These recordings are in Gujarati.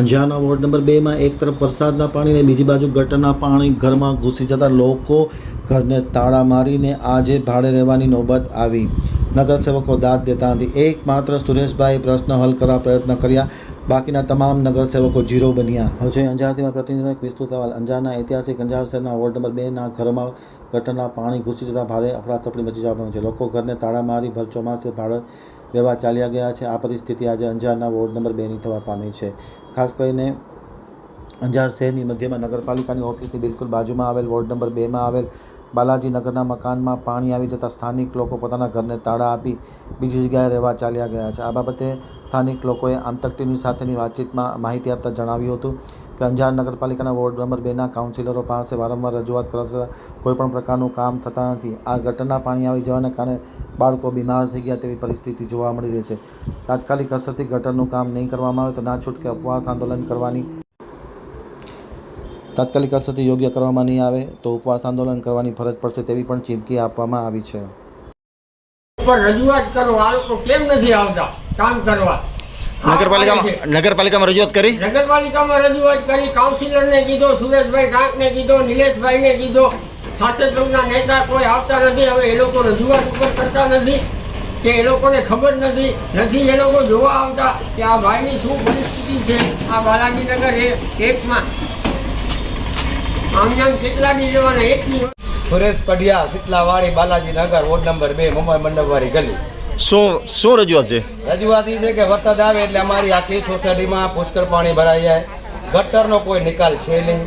અંજારના વોર્ડ નંબર બેમાં એક તરફ વરસાદના પાણીને બીજી બાજુ ગટરના પાણી ઘરમાં ઘૂસી જતા લોકો ઘરને તાળા મારીને આજે ભાડે રહેવાની નોબત આવી. નગરસેવકો દાદ દેતા નથી. એકમાત્ર સુરેશભાઈ પ્રશ્ન હલ કરવા પ્રયત્ન કર્યા. બાકીના તમામ નગરસેવકો ઝીરો બન્યા. હજુ અંજારથી પ્રતિનિધિનો એક વિસ્તૃત અહેવાલ અંજારના ઐતિહાસિક અંજાર શહેરના વોર્ડ નંબર બેના ઘરમાં ગટરના પાણી ઘૂસી જતા ભારે અફરાતફરી મચી જવા પામી છે. લોકો ઘરને તાળા મારી ભર ચોમાસે ભાડે રહેવા ચાલ્યા ગયા છે. આ પરિસ્થિતિ આજે અંજારના વોર્ડ નંબર બેની થવા પામી છે. ખાસ કરીને અંજાર શહેરની મધ્યમાં નગરપાલિકાની ઓફિસની બિલકુલ બાજુમાં આવેલ વોર્ડ નંબર બેમાં આવેલ બાલાજી નગરના મકાનમાં પાણી આવી જતાં સ્થાનિક લોકો પોતાના ઘરને તાળા આપી બીજી જગ્યાએ રહેવા ચાલ્યા ગયા છે. આ બાબતે સ્થાનિક લોકોએ આમતક સાથેની વાતચીતમાં માહિતી આપતા જણાવ્યું હતું કે અંજાર નગરપાલિકાના વોર્ડ નંબર બેના કાઉન્સિલરો પાસે વારંવાર રજૂઆત કરતા કોઈપણ પ્રકારનું કામ થતા નથી. આ ગટરના પાણી આવી જવાને કારણે બાળકો બીમાર થઈ ગયા તેવી પરિસ્થિતિ જોવા મળી રહી છે. તાત્કાલિક અસરથી ગટરનું કામ નહીં કરવામાં આવે તો ના છૂટકે અપવાસ આંદોલન કરવાની તાત્કાલિક અસરથી યોગ્ય કરવામાં નહીં આવે તો ઉપવાસ આંદોલન કરવાની ફરજ પડશે તેવી પણ ચીમકી આપવામાં આવી છે. ઉપર રજૂઆત કરો આ લોકો કેમ નથી આવતા કામ કરવા? હા પાડે છે. નગરપાલિકામાં નગરપાલિકામાં રજૂઆત કરી? નગરપાલિકામાં રજૂઆત કરી કાઉન્સિલરને કીધો સુરેશભાઈ કાંકને કીધો નિલેશભાઈને કીધો શાસક પક્ષના નેતા કોઈ આવતા નથી હવે એ લોકો રજૂઆત ઉપર કરતા નથી કે એ લોકોને ખબર નથી નથી એ લોકો જોવા આવતા કે આ ભાઈની શું પરિસ્થિતિ છે? આ બાલાજીનગર એ એકમાં સુરેશ પઢિયા શીતલાવાડી બાલાજી નગર વોર્ડ નંબર બે મુંબઈ મંડપવાળી ગલી. શું શું રજૂઆત છે? રજૂઆત એ છે કે વરસાદ આવે એટલે અમારી આખી સોસાયટીમાં પુષ્કળ પાણી ભરાઈ જાય. ગટરનો કોઈ નિકાલ છે નહીં.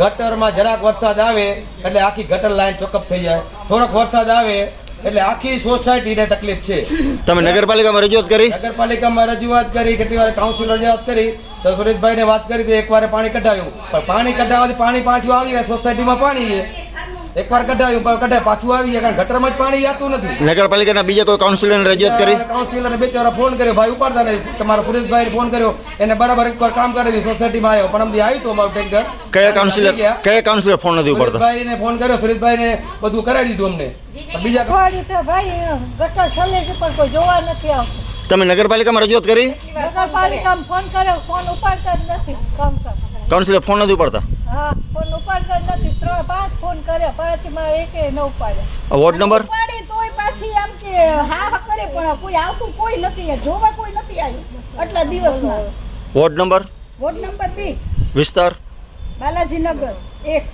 ગટરમાં જરાક વરસાદ આવે એટલે આખી ગટર લાઈન ચોકઅપ થઈ જાય. થોડોક વરસાદ આવે એટલે આખી સોસાયટીને તકલીફ છે. તમે નગરપાલિકામાં રજૂઆત કરી? નગરપાલિકામાં રજૂઆત કરી કેટલી વાર કાઉન્સિલર રજૂઆત કરી તો સુરેશભાઈને વાત કરી તો એકવાર પાણી કઢાવ્યું પણ પાણી કઢાવવાથી પાણી પાછું આવી ગયા સોસાયટીમાં પાણી છે. એકવાર કઢાયું પણ કઢાય. પાછું આવી જાય કારણ ગટરમાં જ પાણી આવતું નથી. નગરપાલિકાના બીજા કોઈ કાઉન્સિલરને રજૂઆત કરી? કાઉન્સિલરને બેચારા ફોન કર્યો. ભાઈ ઉપાડતા નહીં. તમારા સુરેશભાઈ ફોન કર્યો. એને બરાબર એકવાર કામ કરી દીધું સોસાયટીમાં આવ્યો. પણ અમથી આવ્યું તો અમારું ટેન્કર કયા કાઉન્સિલર કયા કાઉન્સિલર ફોન નથી ઉપાડતા? સુરેશભાઈને ફોન કર્યો. સુરેશભાઈને બધું કરાવી દીધું અમને. બીજા ભાઈ ગટર છલે છે પણ કોઈ જોવા નથી આવતું. તમે નગરપાલિકામાં રજૂઆત કરી? નગરપાલિકામાં ફોન કર્યો ફોન ઉપાડતા જ નથી. કાઉન્સિલર ફોન નથી ઉપાડતા? હા ફોન ઉપાડતા જ નથી. ત્રણ ફોન કરે પાંચમાં એકે ન ઉપાડે વોર્ડ નંબર? ઉપાડી તોય પાછી એમ કે હા હા કરે પણ કોઈ આવતું કોઈ નથી જોવા કોઈ નથી આવ્યું આટલા દિવસમાં. Ward number? Ward number B. વિસ્તાર? બાલાજીનગર એક.